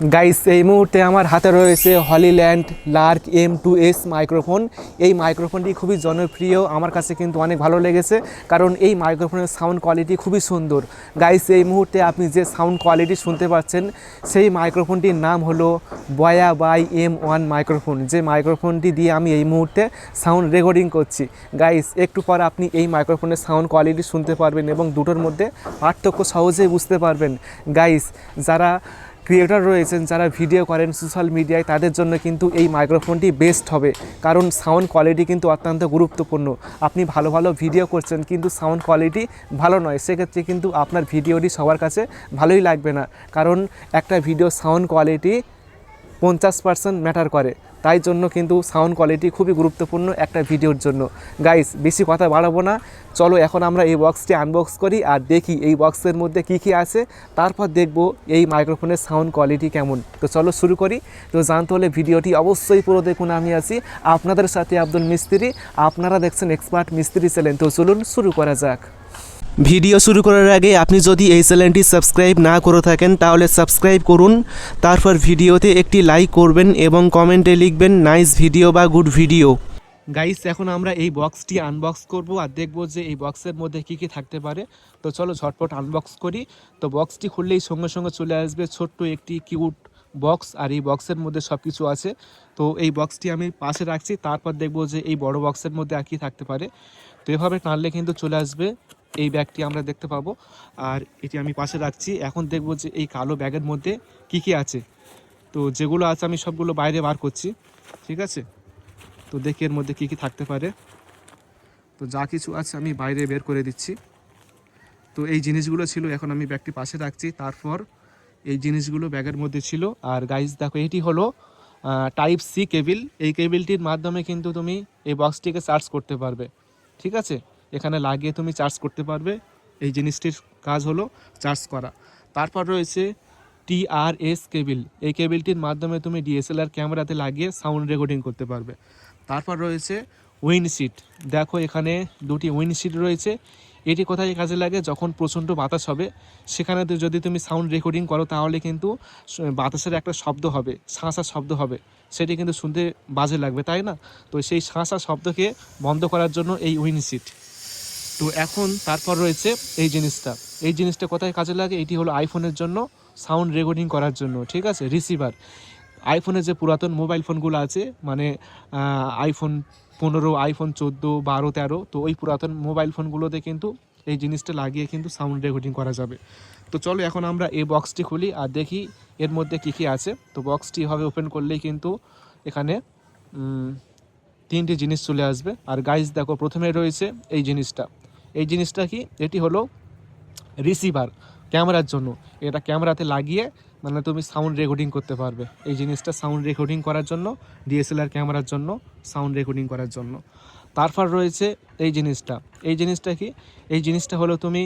Guys এই মুহূর্তে আমার হাতে রয়েছে Hollyland Lark M two S microphone এই মাইক্রোফোনটি খুবই জনপ্রিয়, আমার কাছে কিন্তু অনেক ভালো লেগেছে, কারণ এই মাইক্রোফোনের সাউন্ড কোয়ালিটি খুবই সুন্দর। গাইস এই মুহূর্তে আপনি যে সাউন্ড কোয়ালিটি শুনতে পাচ্ছেন, সেই মাইক্রোফোনটির নাম হলো বয়া বাই এম ওয়ান মাইক্রোফোন যে মাইক্রোফোনটি দিয়ে আমি এই মুহূর্তে সাউন্ড রেকর্ডিং করছি। গাইস একটু পর আপনি এই মাইক্রোফোনের সাউন্ড কোয়ালিটি শুনতে পারবেন এবং দুটোর মধ্যে পার্থক্য সহজেই বুঝতে পারবেন। গাইস যারা ক্রিয়েটর রয়েছেন যারা ভিডিও করেন সোশ্যাল মিডিয়ায়, তাদের জন্য কিন্তু এই মাইক্রোফোনটি বেস্ট হবে। কারণ সাউন্ড কোয়ালিটি কিন্তু অত্যন্ত গুরুত্বপূর্ণ। আপনি ভালো ভালো ভিডিও করছেন, কিন্তু সাউন্ড কোয়ালিটি ভালো নয়। সেক্ষেত্রে কিন্তু আপনার ভিডিওটি সবার কাছে ভালোই লাগবে না। কারণ একটা ভিডিও সাউন্ড কোয়ালিটি পঞ্চাশ পার্সেন্ট ম্যাটার করে। তাই জন্য কিন্তু সাউন্ড কোয়ালিটি খুবই গুরুত্বপূর্ণ একটা ভিডিওর জন্য। গাইস বেশি কথা বাড়াবো না। চলো এখন আমরা এই বক্সটি আনবক্স করি আর দেখি এই বক্সের মধ্যে কি কি আছে। তারপর দেখব এই মাইক্রোফোনের সাউন্ড কোয়ালিটি কেমন। তো চলো শুরু করি। তো জানতে হলে ভিডিওটি অবশ্যই পুরো দেখুন, আমি আছি আপনাদের সাথে আব্দুল মিস্ত্রি। আপনারা দেখছেন এক্সপার্ট মিস্ত্রি চ্যানেল তো চলুন শুরু করা যাক। ভিডিও শুরু করার আগে আপনি যদি এই চ্যানেলটি সাবস্ক্রাইব না করে থাকেন, তাহলে সাবস্ক্রাইব করুন, তারপর ভিডিওতে একটি লাইক করবেন এবং কমেন্টে লিখবেন নাইস ভিডিও বা গুড ভিডিও গাইস এখন আমরা এই বক্সটি আনবক্স করব আর দেখব যে এই বক্সের মধ্যে কি কি থাকতে পারে। তো চলো ঝটপট আনবক্স করি। তো বক্সটি খুললেই সঙ্গে সঙ্গে চলে আসবে ছোট্ট একটি কিউট বক্স আর এই বক্সের মধ্যে সব কিছু আছে। তো এই বক্সটি আমি পাশে রাখছি, তারপর দেখব যে এই বড় বক্সের মধ্যে আর কি থাকতে পারে। তো এভাবে টানলে কিন্তু চলে আসবে। এই ব্যাগটি আমরা দেখতে পাবো। আর এটি আমি পাশে রাখছি। এখন দেখব যে এই কালো ব্যাগের মধ্যে কি কি আছে। তো যেগুলো আছে আমি সবগুলো বাইরে বার করছি। ঠিক আছে? তো দেখি এর মধ্যে কি কি থাকতে পারে। তো যা কিছু আছে আমি বাইরে বের করে দিচ্ছি। তো এই জিনিসগুলো ছিল, এখন আমি ব্যাগটি পাশে রাখছি। তারপর এই জিনিসগুলো ব্যাগের মধ্যে ছিল। আর গাইজ দেখো, এটি হলো টাইপ সি কেবিল এই কেবিলটির মাধ্যমে কিন্তু তুমি এই বক্সটিকে চার্জ করতে পারবে। ঠিক আছে? এখানে লাগিয়ে তুমি চার্জ করতে পারবে। এই জিনিসটির কাজ হলো চার্জ করা। তারপর রয়েছে টিআরএস কেবিল এই কেবিলটির মাধ্যমে তুমি ডিএসএলআর ক্যামেরাতে লাগিয়ে সাউন্ড রেকর্ডিং করতে পারবে। তারপর রয়েছে উইন্ডশিট দেখো এখানে দুটি উইন্ডশিট রয়েছে। এটি কোথায় কাজে লাগে? যখন প্রচণ্ড বাতাস হবে, সেখানে যদি তুমি সাউন্ড রেকর্ডিং করো, তাহলে কিন্তু বাতাসের একটা শব্দ হবে শাঁসা শব্দ হবে। সেটি কিন্তু শুনতে বাজে লাগবে, তাই না? তো সেই শাঁসা শব্দকে বন্ধ করার জন্য এই উইন্ডশিট তো এখন তারপর রয়েছে এই জিনিসটা। এই জিনিসটা কোথায় কাজে লাগে? এটি হলো আইফোনের জন্য সাউন্ড রেকর্ডিং করার জন্য, ঠিক আছে? রিসিভার আইফোনের যে পুরাতন মোবাইল ফোনগুলো আছে মানে আইফোন পনেরো আইফোন চোদ্দ, বারো, তেরো, তো ওই পুরাতন মোবাইল ফোনগুলোতে কিন্তু এই জিনিসটা লাগিয়ে কিন্তু সাউন্ড রেকর্ডিং করা যাবে। তো চলো এখন আমরা এই বক্সটি খুলি আর দেখি এর মধ্যে কী কী আছে। তো বক্সটি হবে ওপেন করলেই কিন্তু এখানে তিনটি জিনিস চলে আসবে। আর গাইজ দেখো, প্রথমে রয়েছে এই জিনিসটা। এই জিনিসটা কি? এটি হলো রিসিভার ক্যামেরার জন্য। এটা ক্যামেরাতে লাগিয়ে মানে তুমি সাউন্ড রেকর্ডিং করতে পারবে। এই জিনিসটা সাউন্ড রেকর্ডিং করার জন্য ডিএসএলআর ক্যামেরার জন্য সাউন্ড রেকর্ডিং করার জন্য। তারপর রয়েছে এই জিনিসটা। এই জিনিসটা কি? এই জিনিসটা হলো তুমি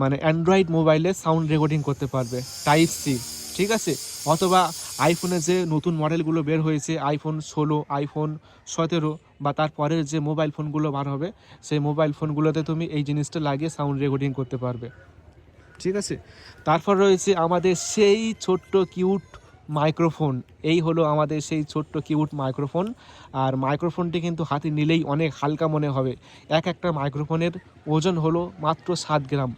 মানে অ্যান্ড্রয়েড মোবাইলে সাউন্ড রেকর্ডিং করতে পারবে টাইপ সি ঠিক আছে? অথবা আইফোনে যে নতুন মডেলগুলো বের হয়েছে আইফোন ষোলো আইফোন সতেরো বা তারপরের যে মোবাইল ফোনগুলো বার হবে, সেই মোবাইল ফোনগুলোতে তুমি এই জিনিসটা লাগিয়ে সাউন্ড রেকর্ডিং করতে পারবে। ঠিক আছে? তারপর রয়েছে আমাদের সেই ছোট্ট কিউট মাইক্রোফোন এই হলো আমাদের সেই ছোট্ট কিউট মাইক্রোফোন আর মাইক্রোফোনটি কিন্তু হাতে নিলেই অনেক হালকা মনে হবে। এক একটা মাইক্রোফোনের ওজন হলো মাত্র সাত গ্রাম।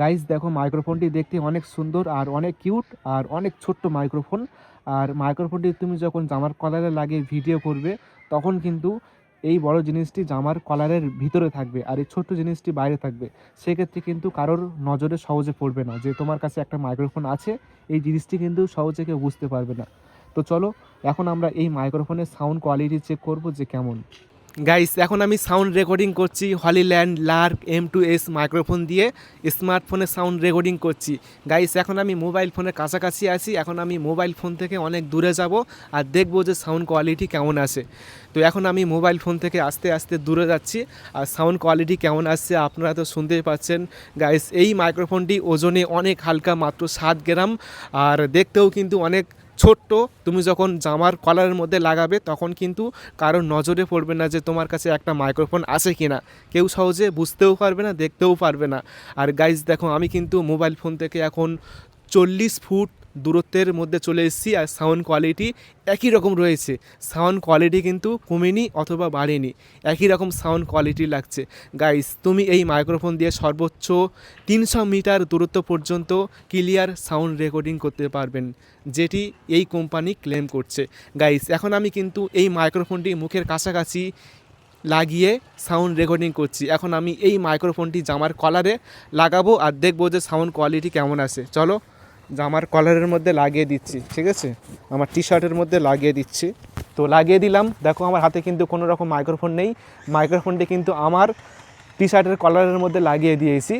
গাইস দেখো মাইক্রোফোনটি দেখতে অনেক সুন্দর আর অনেক কিউট আর অনেক ছোট্ট মাইক্রোফোন আর মাইক্রোফোনটি তুমি যখন জামার কলারে লাগিয়ে ভিডিও করবে, তখন কিন্তু এই বড় জিনিসটি জামার কলারের ভিতরে থাকবে আর এই ছোট্ট জিনিসটি বাইরে থাকবে। সেক্ষেত্রে কিন্তু কারোর নজরে সহজে পড়বে না যে তোমার কাছে একটা মাইক্রোফোন আছে, এই জিনিসটি কিন্তু সহজে কেউ বুঝতে পারবে না। তো চলো, এখন আমরা এই মাইক্রোফোনের সাউন্ড কোয়ালিটি চেক করব যে কেমন। গাইস এখন আমি সাউন্ড রেকর্ডিং করছি Hollyland Lark M two S microphone দিয়ে স্মার্টফোনে সাউন্ড রেকর্ডিং করছি। গাইস এখন আমি মোবাইল ফোনের কাছাকাছি আছি, এখন আমি মোবাইল ফোন থেকে অনেক দূরে যাব আর দেখব যে সাউন্ড কোয়ালিটি কেমন আসে তো এখন আমি মোবাইল ফোন থেকে আস্তে আস্তে দূরে যাচ্ছি আর সাউন্ড কোয়ালিটি কেমন আসছে আপনারা তো শুনতেই পাচ্ছেন। গাইস এই মাইক্রোফোনটি ওজনে অনেক হালকা মাত্র সাত গ্রাম আর দেখতেও কিন্তু অনেক ছোট্ট, তুমি যখন জামার কলারের মধ্যে লাগাবে, তখন কিন্তু কারও নজরে পড়বে না যে তোমার কাছে একটা মাইক্রোফোন আছে কি না কেউ সহজে বুঝতেও পারবে না, দেখতেও পারবে না। আর গাইজ দেখো, আমি কিন্তু মোবাইল ফোন থেকে এখন চল্লিশ ফুট দূরত্বের মধ্যে চলে এসেছি আর সাউন্ড কোয়ালিটি একই রকম রয়েছে। সাউন্ড কোয়ালিটি কিন্তু কমেনি অথবা বাড়েনি। একই রকম সাউন্ড কোয়ালিটি লাগছে। গাইস তুমি এই মাইক্রোফোন দিয়ে সর্বোচ্চ তিনশো মিটার দূরত্ব পর্যন্ত ক্লিয়ার সাউন্ড রেকর্ডিং করতে পারবেন, যেটি এই কোম্পানি ক্লেম করছে। গাইস এখন আমি কিন্তু এই মাইক্রোফোনটি মুখের কাছাকাছি লাগিয়ে সাউন্ড রেকর্ডিং করছি। এখন আমি এই মাইক্রোফোনটি জামার কলারে লাগাবো আর দেখব যে সাউন্ড কোয়ালিটি কেমন আছে। চলো জামার কলারের মধ্যে লাগিয়ে দিচ্ছি, ঠিক আছে? আমার টি শার্টের মধ্যে লাগিয়ে দিচ্ছি। তো লাগিয়ে দিলাম। দেখো, আমার হাতে কিন্তু কোনো রকম মাইক্রোফোন নেই। মাইক্রোফোনটি কিন্তু আমার টি শার্টের কলারের মধ্যে লাগিয়ে দিয়েছি।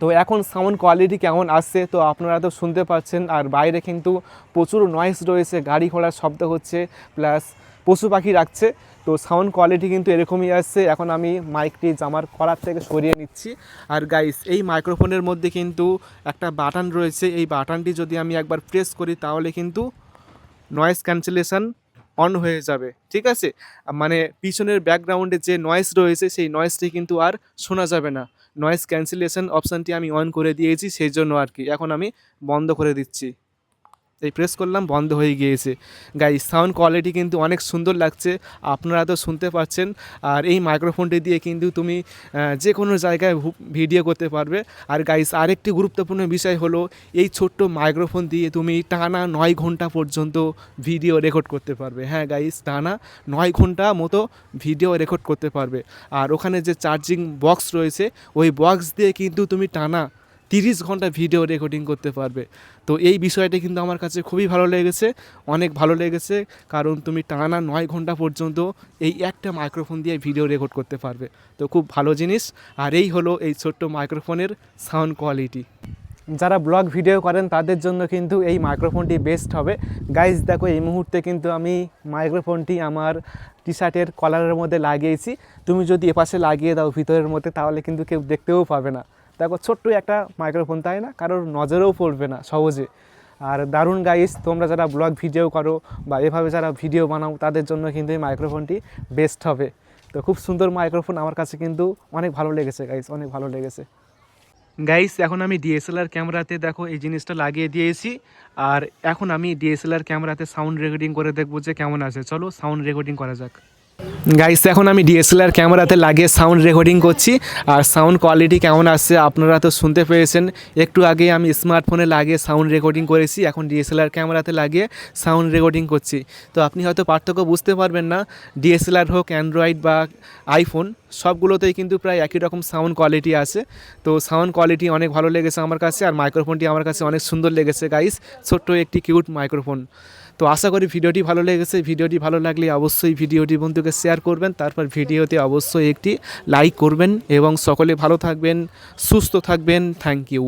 তো এখন সাউন্ড কোয়ালিটি কেমন আসছে তো আপনারা তো শুনতে পাচ্ছেন। আর বাইরে কিন্তু প্রচুর নয়েজ রয়েছে, গাড়ি ঘোড়ার শব্দ হচ্ছে প্লাস পশু পাখি রাখছে তো সাউন্ড কোয়ালিটি কিন্তু এরকমই আসছে। এখন আমি মাইকটি জামার কলার থেকে সরিয়ে নিচ্ছি। আর গাইস এই মাইক্রোফোনের মধ্যে কিন্তু একটা বাটন রয়েছে। এই বাটনটি যদি আমি একবার প্রেস করি, তাহলে কিন্তু নয়েজ ক্যান্সেলেশন অন হয়ে যাবে। ঠিক আছে? মানে পিছনের ব্যাকগ্রাউন্ডে যে নয়েস রয়েছে, সেই নয়েসটি কিন্তু আর শোনা যাবে না। নয়েজ ক্যান্সেলেশন অপশানটি আমি অন করে দিয়েছি, সেই জন্য আর কি। এখন আমি বন্ধ করে দিচ্ছি। এই প্রেস করলাম, বন্ধ হয়ে গিয়েছে। গাই সাউন্ড কোয়ালিটি কিন্তু অনেক সুন্দর লাগছে। আপনারা তো শুনতে পাচ্ছেন। আর এই মাইক্রোফোনটি দিয়ে কিন্তু তুমি যে কোনো জায়গায় ভিডিও করতে পারবে। আর গাইস আরেকটি গুরুত্বপূর্ণ বিষয় হলো, এই ছোট্ট মাইক্রোফোন দিয়ে তুমি টানা নয় ঘণ্টা পর্যন্ত ভিডিও রেকর্ড করতে পারবে। হ্যাঁ গাইস টানা নয় ঘণ্টা মতো ভিডিও রেকর্ড করতে পারবে। আর ওখানে যে চার্জিং বক্স রয়েছে, ওই বক্স দিয়ে কিন্তু তুমি টানা তিরিশ ঘণ্টা ভিডিও রেকর্ডিং করতে পারবে। তো এই বিষয়টা কিন্তু আমার কাছে খুবই ভালো লেগেছে, অনেক ভালো লেগেছে, কারণ তুমি টানা নয় ঘণ্টা পর্যন্ত এই একটা মাইক্রোফোন দিয়ে ভিডিও রেকর্ড করতে পারবে। তো খুব ভালো জিনিস, আর এই হলো এই ছোট্ট মাইক্রোফোনের সাউন্ড কোয়ালিটি যারা ব্লগ ভিডিও করেন, তাদের জন্য কিন্তু এই মাইক্রোফোনটি বেস্ট হবে। গাইজ দেখো, এই মুহূর্তে কিন্তু আমি মাইক্রোফোনটি আমার টি শার্টের কলারের মধ্যে লাগিয়েছি। তুমি যদি এপাশে লাগিয়ে দাও ভিতরের মধ্যে, তাহলে কিন্তু কেউ দেখতেও পাবে না। দেখো ছোট্ট একটা মাইক্রোফোন তাই না? কারোর নজরেও পড়বে না, সহজে। আর দারুণ গাইস তোমরা যারা ব্লগ ভিডিও করো বা এভাবে যারা ভিডিও বানাও, তাদের জন্য কিন্তু এই মাইক্রোফোনটি বেস্ট হবে। তো খুব সুন্দর মাইক্রোফোন আমার কাছে কিন্তু অনেক ভালো লেগেছে গাইস অনেক ভালো লেগেছে। গাইস এখন আমি ডিএসএলআর ক্যামেরাতে দেখো, এই জিনিসটা লাগিয়ে দিয়েছি। আর এখন আমি ডিএসএলআর ক্যামেরাতে সাউন্ড রেকর্ডিং করে দেখব যে কেমন আছে। চলো সাউন্ড রেকর্ডিং করা যাক। গাইস এখন আমি ডিএসএলআর ক্যামেরাতে লাগিয়ে সাউন্ড রেকর্ডিং করছি। আর সাউন্ড কোয়ালিটি কেমন আসছে আপনারা তো শুনতে পেয়েছেন। একটু আগে আমি স্মার্টফোনে লাগিয়ে সাউন্ড রেকর্ডিং করেছি, এখন ডিএসএলআর ক্যামেরাতে লাগিয়ে সাউন্ড রেকর্ডিং করছি। তো আপনি হয়তো পার্থক্য বুঝতে পারবেন না। ডিএসএলআর হোক অ্যান্ড্রয়েড বা আইফোন সবগুলোতেই কিন্তু প্রায় একই রকম সাউন্ড কোয়ালিটি আছে। তো সাউন্ড কোয়ালিটি অনেক ভালো লেগেছে আমার কাছে আর মাইক্রোফোনটি আমার কাছে অনেক সুন্দর লেগেছে গাইস ছোট্ট একটি কিউট মাইক্রোফোন তো আশা করি ভিডিওটি ভালো লেগেছে, ভিডিওটি ভালো লাগলে অবশ্যই ভিডিওটি বন্ধুকে শেয়ার করবেন, তারপর ভিডিওতে অবশ্যই একটি লাইক করবেন এবং সকলে ভালো থাকবেন, সুস্থ থাকবেন থ্যাংক ইউ